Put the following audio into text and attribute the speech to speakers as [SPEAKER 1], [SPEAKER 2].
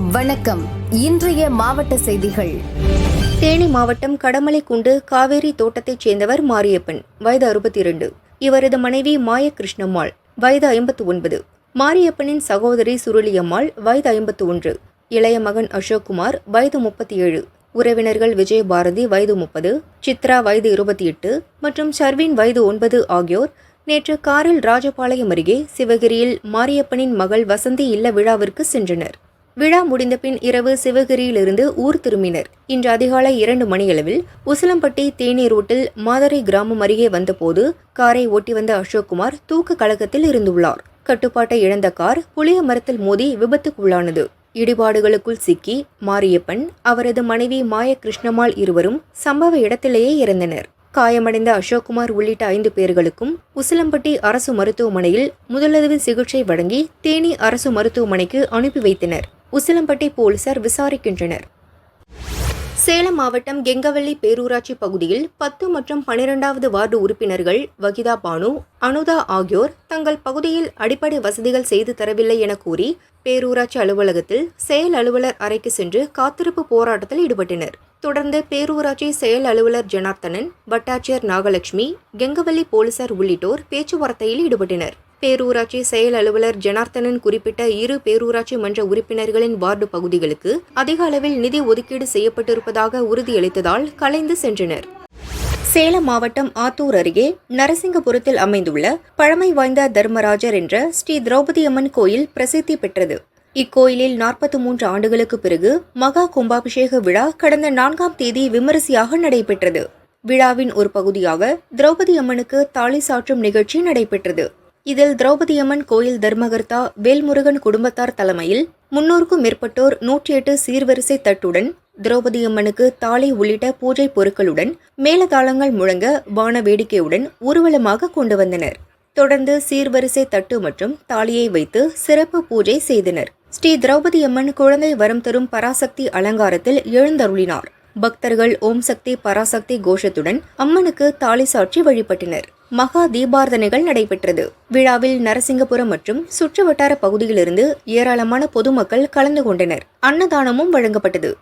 [SPEAKER 1] வணக்கம். இன்றைய மாவட்ட செய்திகள்.
[SPEAKER 2] தேனி மாவட்டம் கடமலைக்குண்டு காவேரி தோட்டத்தைச் சேர்ந்தவர் மாரியப்பன் வயது அறுபத்தி இரண்டு இவரது மனைவி மாயகிருஷ்ணம்மாள் வயது ஐம்பத்து ஒன்பது மாரியப்பனின் சகோதரி சுருளியம்மாள் வயது ஐம்பத்து ஒன்று இளைய மகன் அசோக்குமார் வயது முப்பத்தி ஏழு உறவினர்கள் விஜயபாரதி வயது முப்பது. சித்ரா வயது இருபத்தி எட்டு மற்றும் சர்வின் வயது ஒன்பது ஆகியோர் நேற்று காரில் ராஜபாளையம் அருகே சிவகிரியில் மாரியப்பனின் மகள் வசந்தி இல்ல விழாவிற்கு சென்றனர். விழா முடிந்தபின் இரவு சிவகிரியிலிருந்து ஊர் திரும்பினர். இன்று அதிகாலை இரண்டு மணியளவில் உசிலம்பட்டி தேனி ரோட்டில் மாதரை கிராமம் அருகே வந்தபோது காரை ஓட்டி வந்த அசோக்குமார் தூக்க கழகத்தில் இருந்துள்ளார். கட்டுப்பாட்டை இழந்த கார் புளிய மரத்தில் மோதி விபத்துக்குள்ளானது. இடிபாடுகளுக்குள் சிக்கி மாரியப்பன் அவரது மனைவி மாய கிருஷ்ணமால் இருவரும் சம்பவ இடத்திலேயே இறந்தனர். காயமடைந்த அசோக்குமார் உள்ளிட்ட ஐந்து பேர்களுக்கும் உசிலம்பட்டி அரசு மருத்துவமனையில் முதலுதவி சிகிச்சை வழங்கி தேனி அரசு மருத்துவமனைக்கு அனுப்பி வைத்தனர். உசிலம்பட்டி போலீசார் விசாரிக்கின்றனர். சேலம் மாவட்டம் கெங்கவள்ளி பேரூராட்சி பகுதியில் பத்து மற்றும் பனிரெண்டாவது வார்டு உறுப்பினர்கள் வகிதா பானு அனுதா ஆகியோர் தங்கள் பகுதியில் அடிப்படை வசதிகள் செய்து தரவில்லை என கூறி பேரூராட்சி அலுவலகத்தில் செயல் அலுவலர் அறைக்கு சென்று காத்திருப்பு போராட்டத்தில் ஈடுபட்டனர். தொடர்ந்து பேரூராட்சி செயல் அலுவலர் ஜனார்த்தனன் வட்டாட்சியர் நாகலட்சுமி கெங்கவல்லி போலீசார் உள்ளிட்டோர் பேச்சுவார்த்தையில் ஈடுபட்டனர். பேரூராட்சி செயல் அலுவலர் ஜனார்த்தனன் குறிப்பிட்ட இரு பேரூராட்சி மன்ற உறுப்பினர்களின் வார்டு பகுதிகளுக்கு அதிக அளவில் நிதி ஒதுக்கீடு செய்யப்பட்டிருப்பதாக உறுதியளித்ததால் கலைந்து சென்றனர். சேலம் மாவட்டம் ஆத்தூர் அருகே நரசிங்கபுரத்தில் அமைந்துள்ள பழமை வாய்ந்த தர்மராஜர் என்ற ஸ்ரீ திரௌபதி அம்மன் கோயில் பிரசித்தி பெற்றது. இக்கோயிலில் நாற்பத்தி மூன்று ஆண்டுகளுக்கு பிறகு மகா கும்பாபிஷேக விழா கடந்த நான்காம் தேதி விமரிசையாக நடைபெற்றது. விழாவின் ஒரு பகுதியாக திரௌபதி அம்மனுக்கு தாலி சாற்றும் நிகழ்ச்சி நடைபெற்றது. இதில் திரௌபதியம்மன் கோயில் தர்மகர்த்தா வேல்முருகன் குடும்பத்தார் தலைமையில் முன்னூறுக்கும் மேற்பட்டோர் நூற்றி எட்டு சீர்வரிசை தட்டுடன் திரௌபதி அம்மனுக்கு உள்ளிட்ட பூஜை பொருட்களுடன் மேலதாளங்கள் முழங்க வான வேடிக்கையுடன் ஊர்வலமாக கொண்டு வந்தனர். தொடர்ந்து சீர்வரிசை தட்டு மற்றும் தாலியை வைத்து சிறப்பு பூஜை செய்தனர். ஸ்ரீ திரௌபதி அம்மன் குழந்தை வரம் தரும் பராசக்தி அலங்காரத்தில் எழுந்தருளினார். பக்தர்கள் ஓம் சக்தி பராசக்தி கோஷத்துடன் அம்மனுக்கு தாலி சாற்றி வழிபட்டனர். மகா தீபார்த்தனைகள் நடைபெற்றது. விழாவில் நரசிங்கபுரம் மற்றும் சுற்றுவட்டார பகுதியிலிருந்து ஏராளமான பொதுமக்கள் கலந்து கொண்டனர். அன்னதானமும் வழங்கப்பட்டது.